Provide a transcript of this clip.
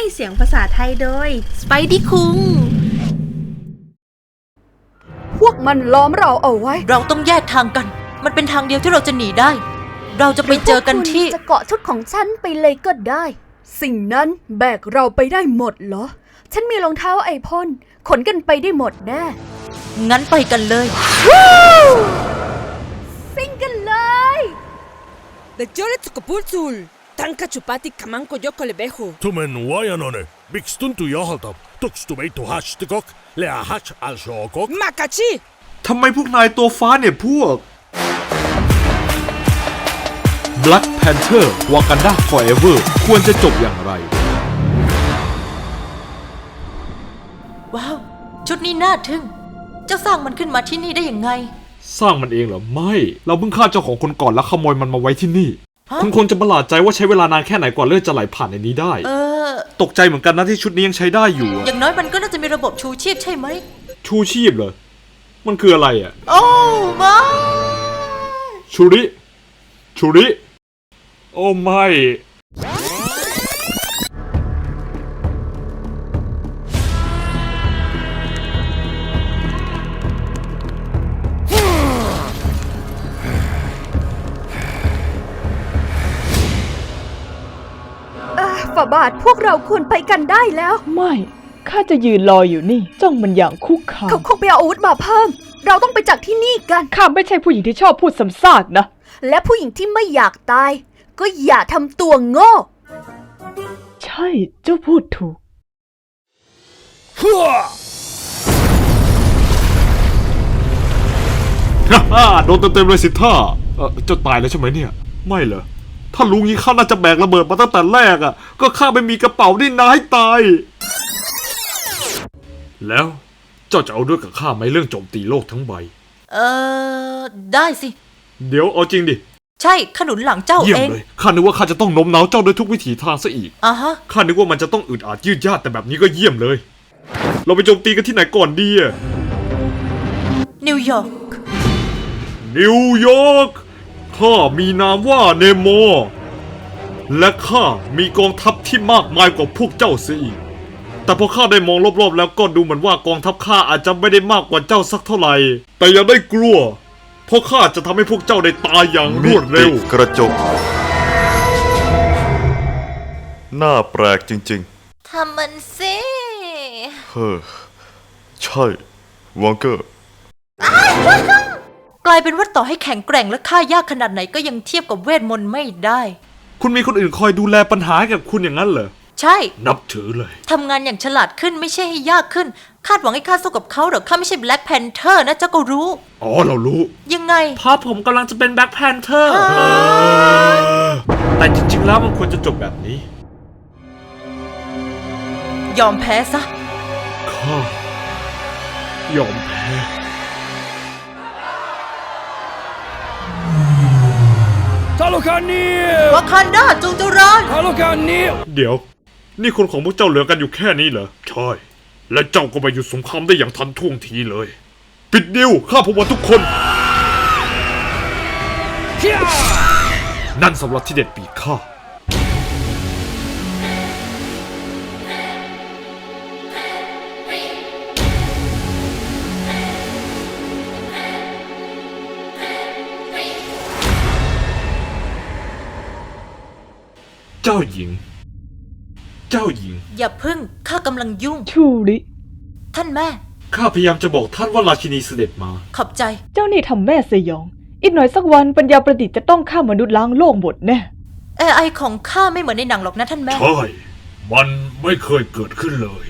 ให้เสียงภาษาไทยโดยสไปดี้คุง พวกมันล้อมเราเอาไว้เราต้องแยกทางกัน มันเป็นทางเดียวที่เราจะหนีได้ เราจะไปเจอกันที่ หรือพวคุณจะเกาะชุดของฉันไปเลยก็ได้ สิ่งนั้นแบกเราไปได้หมดเหรอ ฉันมีรองเท้าไอพ่นขนกันไปได้หมดแน่งั้นไปกันเลย ซิ่งกันเลย Legione Tsukupulsul! Tanka chupati kamanko yoko lebejo. Tumen wajanone, miksi tuntuu jahalta? Tukstu meitu hastikok, lea hach al shokok? Makachi! ทำไมพวกนายตัวฟ้าเนี่ยพวก Black Panther Wakanda Forever ควรจะจบอย่างไร ว้าว ชุดนี้น่าทึ่ง เจ้าสร้างมันขึ้นมาที่นี่ได้ยังไง สร้างมันเองเหรอ ไม่ เราเพิ่งฆ่าเจ้าของคนก่อนแล้วขโมยมันมาไว้ที่นี่ฮะ คุณคงจะประหลาดใจว่าใช้เวลานานแค่ไหนกว่าเลือดจะไหลผ่านในนี้ได้ เออ ตกใจเหมือนกันนะที่ชุดนี้ยังใช้ได้อยู่อะอย่างน้อยมันก็น่าจะมีระบบชูชีพใช่ไหม ชูชีพเหรอ มันคืออะไรอะโอ้มาชูริ ชูริ โอ้ไม่ ฝาบาทพวกเราควรไปกันได้แล้ว ไม่ ข้าจะยืนรออยู่นี่ จ้องมันอย่างคุกคาเขามคงไปเอาอาวุธมาเพิ่ม เราต้องไปจากที่นี่กัน ข้าไม่ใช่ผู้หญิงที่ชอบพูดซ้ำซากนะ และผู้หญิงที่ไม่อยากตาย ก็อย่าทำตัวโง่ ใช่ เจ้าพูดถูก ฮ่าฮ่าโดนเต็มๆเลยสิท่าเออเจ้าตายแล้วใช่ไหมเนี่ย ไม่เหรอ ถ้ารู้งี้ข้าน่าจะแบกระเบิดมาตั้งแต่แรกอะ ก็ข้าไม่มีกระเป๋านี่นายตาย แล้วเจ้าจะเอาด้วยกับข้าไหมเรื่องโจมตีโลกทั้งใบ เออได้สิ เดี๋ยวเอาจริงดิ ใช่ขนุนหลังเจ้าเยี่ยมเอง เลย ข้านึกว่าข้าจะต้องโน้มน้าวเจ้าด้วยทุกวิถีทางซะอีก อะฮะ ข้านึกว่ามันจะต้องอึดอัดยืดยาดแต่แบบนี้ก็เยี่ยมเลย เราไปโจมตีกันที่ไหนก่อนดีอะ นิวยอร์ก นิวยอร์กข้ามีนามว่าเนโม และข้ามีกองทัพที่มากมายกว่าพวกเจ้าเสียอีก แต่พอข้าได้มองรอบๆ แล้วก็ดูเหมือนว่ากองทัพข้าอาจจะไม่ได้มากกว่าเจ้าสักเท่าไหร่ แต่อย่าได้กลัว เพราะข้าจะทำให้พวกเจ้าได้ตายอย่างรวดเร็วมิติกระจก น่าแปลกจริง ทำมันสิๆ เฮ้อ ใช่วองเกอร์ กลายเป็นว่าต่อให้แข็งแกร่งและฆ่ายากขนาดไหนก็ยังเทียบกับเวทมนต์ไม่ได้ คุณมีคนอื่นคอยดูแลปัญหาให้กับคุณอย่างนั้นเหรอ ใช่ นับถือเลย ทำงานอย่างฉลาดขึ้นไม่ใช่ให้ยากขึ้น คาดหวังให้ข้าสู้กับเขาเหรอข้าไม่ใช่แบล็กแพนเทอร์นะเจ้าก็รู้ อ๋อเรารู้ยังไง เพราะผมกำลังจะเป็นแบ็คแพนเทอร์ แต่จริงๆแล้วมันควรจะจบแบบนี้ ยอมแพ้ซะ ข้ายอมแพ้ Talokani! วาคันดาจงเจริญ Talokani! เดี๋ยว นี่คนของพวกเจ้าเหลือกันอยู่แค่นี้เหรอ ใช่ และเจ้าก็ไปหยุดสงครามได้อย่างทันท่วงทีเลย ปิดดิวฆ่าพวกมันทุกคนนั่นสำหรับที่เด็ดปีกข้าาหญิง เจ้าหญิง อย่าพึ่งข้ากำลังยุ่ง ชูริ ท่านแม่ ข้าพยายามจะบอกท่านว่าราชินีเสด็จมา ขอบใจ เจ้านี่ทำแม่สยอง อีกหน่อยสักวันปัญญาประดิษฐ์จะต้องฆ่ามนุษย์ล้างโลกหมดแน่ AI ของข้าไม่เหมือนในหนังหรอกนะท่านแม่ ใช่ มันไม่เคยเกิดขึ้นเลย